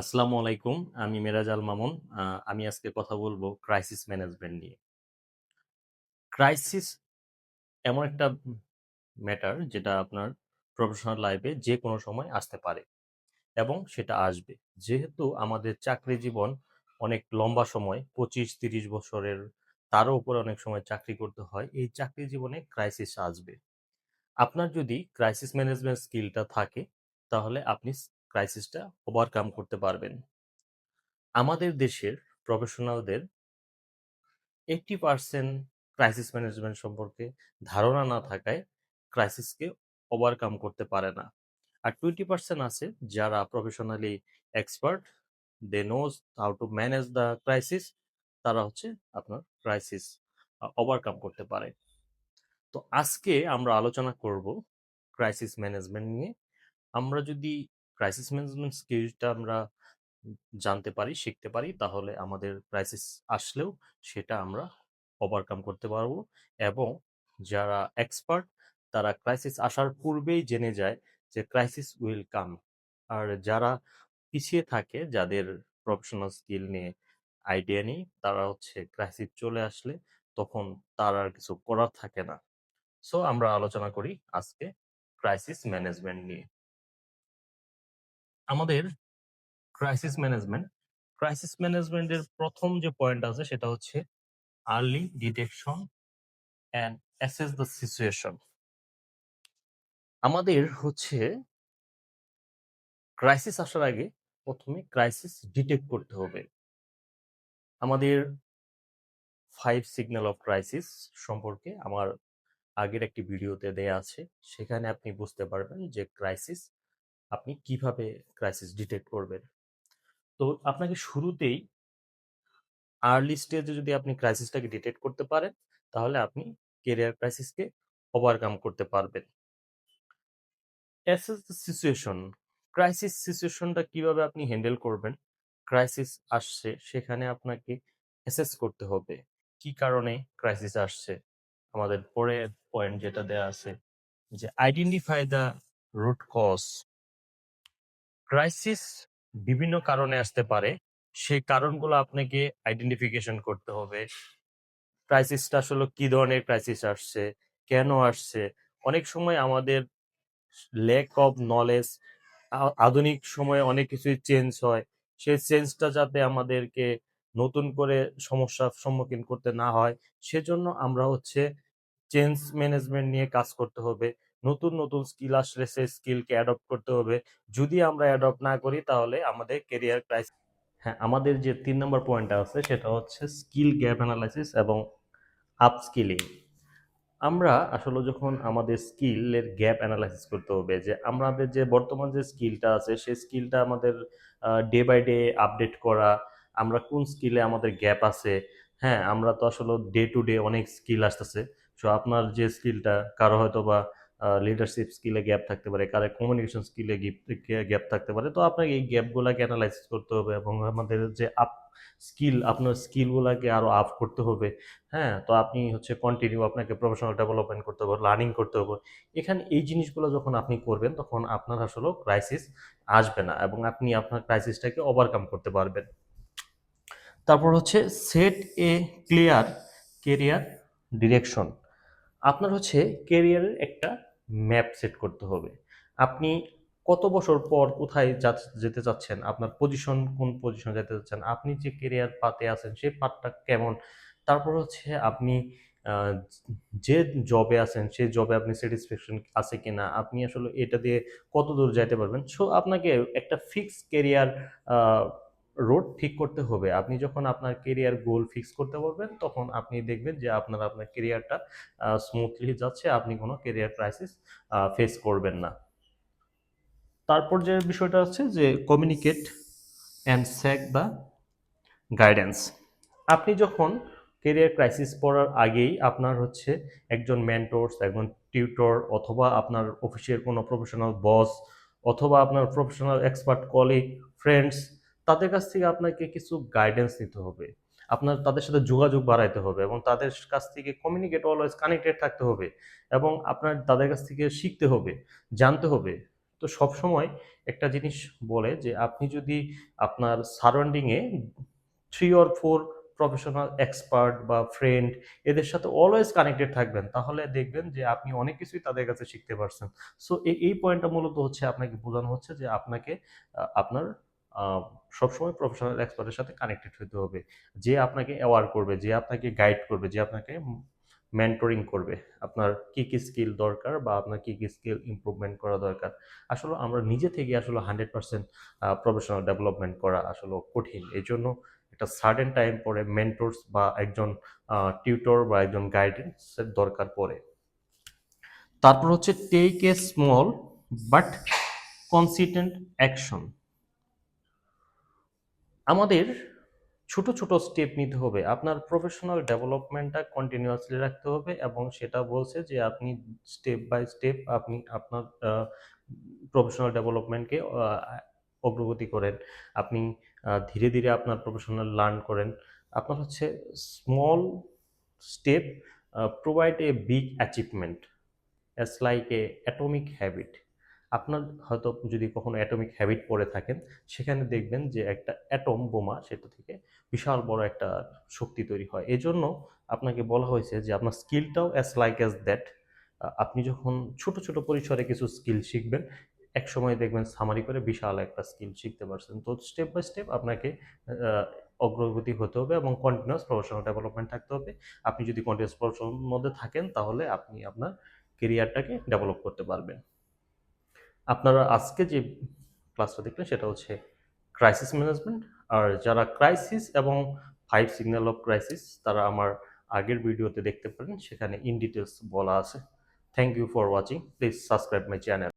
আসসালামু আলাইকুম, আমি মেরাজ আল মামুন। আমি আজকে কথা বলব ক্রাইসিস ম্যানেজমেন্ট নিয়ে। ক্রাইসিস এমন একটা ম্যাটার যেটা আপনার প্রফেশনাল লাইফে যে কোনো সময় আসতে পারে এবং সেটা আসবে। যেহেতু আমাদের চাকরি জীবন অনেক লম্বা সময়, পঁচিশ, তিরিশ বছরের তারও উপরে অনেক সময় চাকরি করতে হয়, এই চাকরি জীবনে ক্রাইসিস আসবে। আপনার যদি ক্রাইসিস ম্যানেজমেন্ট স্কিলটা থাকে, তাহলে আপনি ক্রাইসিসটা ওভারকাম করতে পারবেন। আমাদের দেশের প্রফেশনালদের এইটটি পার্সেন্ট ক্রাইসিস ম্যানেজমেন্ট সম্পর্কে ধারণা না থাকায় ক্রাইসিসকে ওভারকাম করতে পারে না। আর টোয়েন্টি পার্সেন্ট আছে যারা professionally expert they knows how to manage the crisis তারা হচ্ছে আপনার ক্রাইসিস ওভারকাম করতে পারে। তো আজকে আমরা আলোচনা করব ক্রাইসিস ম্যানেজমেন্ট নিয়ে। আমরা যদি ক্রাইসিস ম্যানেজমেন্ট স্কিলটা আমরা জানতে পারি, শিখতে পারি, তাহলে আমাদের ক্রাইসিস আসলেও সেটা আমরা ওভারকাম করতে পারব এবং যারা এক্সপার্ট তারা ক্রাইসিস আসার পূর্বেই জেনে যায় যে ক্রাইসিস উইল কাম আর যারা পিছিয়ে থাকে, যাদের প্রফেশনাল স্কিল নিয়ে আইডিয়া নেই, তারা হচ্ছে ক্রাইসিস চলে আসলে তখন তার আর কিছু করার থাকে না। সো আমরা আলোচনা করি আজকে ক্রাইসিস ম্যানেজমেন্ট নিয়ে। আমাদের ক্রাইসিস ম্যানেজমেন্ট ক্রাইসিস ম্যানেজমেন্টের প্রথম যে পয়েন্ট আছে সেটা হচ্ছে early detection and assess the situation আমাদের হচ্ছে ক্রাইসিস আসার আগে প্রথমে ক্রাইসিস ডিটেক্ট করতে হবে। আমাদের ফাইভ সিগন্যাল অফ ক্রাইসিস সম্পর্কে আমার আগের একটি ভিডিওতে দেয়া আছে। সেখানে আপনি বুঝতে পারবেন যে ক্রাইসিস আপনি কীভাবে ক্রাইসিস ডিটেক্ট করবেন? তো আপনাকে শুরুতেই আর্লি স্টেজে যদি আপনি ক্রাইসিসটাকে ডিটেক্ট করতে পারেন, তাহলে আপনি কেরিয়ার ক্রাইসিসকে ওভারকাম করতে পারবেন। অ্যাসেস সিচুয়েশন ক্রাইসিস সিচুয়েশনটা কীভাবে আপনি হ্যান্ডেল করবেন? ক্রাইসিস আসছে, সেখানে আপনাকে অ্যাসেস করতে হবে। কি কারণে ক্রাইসিস আসছে? আমাদের পরের পয়েন্ট যেটা দেয়া আছে, যে identify the root cause crisis বিভিন্ন কারণে আসতে পারে। সেই কারণগুলো আপনাকে আইডেন্টিফিকেশন করতে হবে। ক্রাইসিসটা আসলে কি ধরনের ক্রাইসিস আসছে? কেন আসছে? অনেক সময় আমাদের ল্যাক অফ নলেজ আধুনিক সময়ে অনেক কিছুই চেঞ্জ হয়। সেই চেঞ্জটা যাতে আমাদেরকে নতুন করে সমস্যার সম্মুখীন করতে না হয়, সেজন্য আমরা হচ্ছে চেঞ্জ ম্যানেজমেন্ট নিয়ে কাজ করতে হবে। নতুন নতুন স্কিল আসলে সেই স্কিলকে অ্যাডপ্ট করতে হবে। যদি আমরা অ্যাডপ্ট না করি, তাহলে আমাদের কেরিয়ার ক্রাইসিস হ্যাঁ আমাদের যে তিন নম্বর পয়েন্টটা আছে, সেটা হচ্ছে স্কিল গ্যাপ অ্যানালাইসিস এবং আপস্কিলিং আমরা আসলে যখন আমাদের স্কিলের গ্যাপ অ্যানালাইসিস করতে হবে, যে আমাদের যে বর্তমান যে স্কিলটা আছে সেই স্কিলটা আমাদের ডে বাই ডে আপডেট করা, আমরা কোন স্কিলে আমাদের গ্যাপ আছে হ্যাঁ আমরা তো আসলে ডে টু ডে অনেক স্কিল আসতেছে। সো আপনার যে স্কিলটা কারও হয়তো বা লিডারশিপ স্কিলে গ্যাপ থাকতে পারে কারে কমিউনিকেশন স্কিলে গ্যাপ থাকতে পারে। তো আপনাকে এই গ্যাপগুলোকে অ্যানালাইসিস করতে হবে এবং আমাদের যে আপ স্কিল আপনার স্কিলগুলোকে আরও আপ করতে হবে। হ্যাঁ তো আপনি হচ্ছে কন্টিনিউ আপনাকে প্রফেশনাল ডেভেলপমেন্ট করতে হবে লার্নিং করতে হবে। এখানে এই জিনিসগুলো যখন আপনি করবেন, তখন আপনার আসলে ক্রাইসিস আসবে না এবং আপনি আপনার ক্রাইসিসটাকে ওভারকাম করতে পারবেন। তারপর হচ্ছে set a clear career direction আপনার হচ্ছে কেরিয়ারের একটা ম্যাপ সেট করতে হবে। আপনি কত বছর পর কোথায় যেতে চাচ্ছেন? আপনার পজিশন কোন পজিশন যেতে চাচ্ছেন? আপনি যে কেরিয়ার পাতে আছেন সেই পাতটা কেমন? তারপর হচ্ছে আপনি যে জবে আছেন সেই জবে আপনি স্যাটিসফ্যাকশন আছে কিনা? আপনি আসলে এটা দিয়ে কত দূর যাইতে পারবেন? সো আপনাকে একটা ফিক্স কেরিয়ার রোড ঠিক করতে হবে। আপনি যখন আপনার কেরিয়ার গোল ফিক্স করতে পারবেন তখন আপনি দেখবেন যে আপনার আপনার কেরিয়ারটা স্মুথলি যাচ্ছে, আপনি কোনো কেরিয়ার ক্রাইসিস ফেস করবেন না। তারপর যে বিষয়টা হচ্ছে যে communicate and seek the guidance আপনি যখন কেরিয়ার ক্রাইসিস পড়ার আগেই আপনার হচ্ছে একজন মেন্টরস একজন টিউটর অথবা আপনার অফিসের কোনো প্রফেশনাল বস অথবা আপনার প্রফেশনাল এক্সপার্ট কলিগ ফ্রেন্ডস তাদের কাছ থেকে আপনাকে কিছু গাইডেন্স নিতে হবে। আপনার, তাদের সাথে যোগাযোগ বাড়াইতে হবে এবং তাদের কাছ থেকে কমিউনিকেট অলওয়েজ কানেক্টেড থাকতে হবে এবং আপনার, তাদের কাছ থেকে শিখতে হবে, জানতে হবে। তো সবসময় একটা জিনিস বলে যে, আপনি যদি আপনার সারাউন্ডিংয়ে three or four professional expert বা ফ্রেন্ড এদের সাথে অলওয়েজ কানেক্টেড থাকবেন, তাহলে দেখবেন যে আপনি অনেক কিছুই তাদের কাছে শিখতে পারছেন। সো এই পয়েন্টটা মূলত হচ্ছে আপনাকে বোঝানো হচ্ছে যে আপনাকে আপনার সবসময় প্রফেশনাল এক্সপার্টের সাথে কানেক্টেড হতে হবে। যে আপনাকে অ্যাওয়ার করবে, যে আপনাকে গাইড করবে, যে আপনাকে মেন্টরিং করবে, আপনার কি কি স্কিল দরকার বা আপনার কি কি স্কিল ইমপ্রুভমেন্ট করা দরকার। আসলে আমরা নিজে থেকে আসলে হান্ড্রেড পার্সেন্ট প্রফেশনাল ডেভেলপমেন্ট করা আসলে কঠিন। এই জন্য একটা সার্টেন টাইম পরে মেন্টরস বা একজন টিউটর বা একজন গাইডেন্সের দরকার পড়ে। তারপর হচ্ছে take a small but consistent action আমাদের ছোট ছোট স্টেপ নিতে হবে। আপনার প্রফেশনাল ডেভেলপমেন্টটা কন্টিনিউয়াসলি রাখতে হবে এবং সেটা বলছে যে আপনি স্টেপ বাই স্টেপ আপনি আপনার প্রফেশনাল ডেভেলপমেন্টকে অগ্রগতি করেন। আপনি ধীরে ধীরে আপনার প্রফেশনাল লার্ন করেন। আপনার হচ্ছে small step provide a big achievement as like a atomic habit আপনার হয়তো যদি কখনো অ্যাটমিক হ্যাবিট পড়ে থাকেন, সেখানে দেখবেন যে একটা অ্যাটম বোমা সেটা থেকে বিশাল বড় একটা শক্তি তৈরি হয়। এই জন্য আপনাকে বলা হয়েছে যে আপনার স্কিলটাও অ্যাজ লাইক অ্যাজ দ্যাট আপনি যখন ছোট ছোট পরিসরে কিছু স্কিল শিখবেন এক সময় দেখবেন সামারি করে বিশাল একটা স্কিল শিখতে পারছেন। তো স্টেপ বাই স্টেপ আপনাকে অগ্রগতি হতে হবে এবং কন্টিনিউয়াস প্রফেশনাল ডেভেলপমেন্ট থাকতে হবে। আপনি যদি কন্টিনিউয়াস প্রফেশনাল মধ্যে থাকেন, তাহলে আপনি আপনার কেরিয়ারটাকে ডেভেলপ করতে পারবেন। আপনারা আজকে যে ক্লাসটা দেখলেন, সেটা হচ্ছে ক্রাইসিস ম্যানেজমেন্ট আর যারা ক্রাইসিস এবং ফাইভ সিগন্যাল অফ ক্রাইসিস তারা আমার আগের ভিডিওতে দেখতে পারেন, সেখানে ইন ডিটেলস বলা আছে। Thank you for watching please subscribe my channel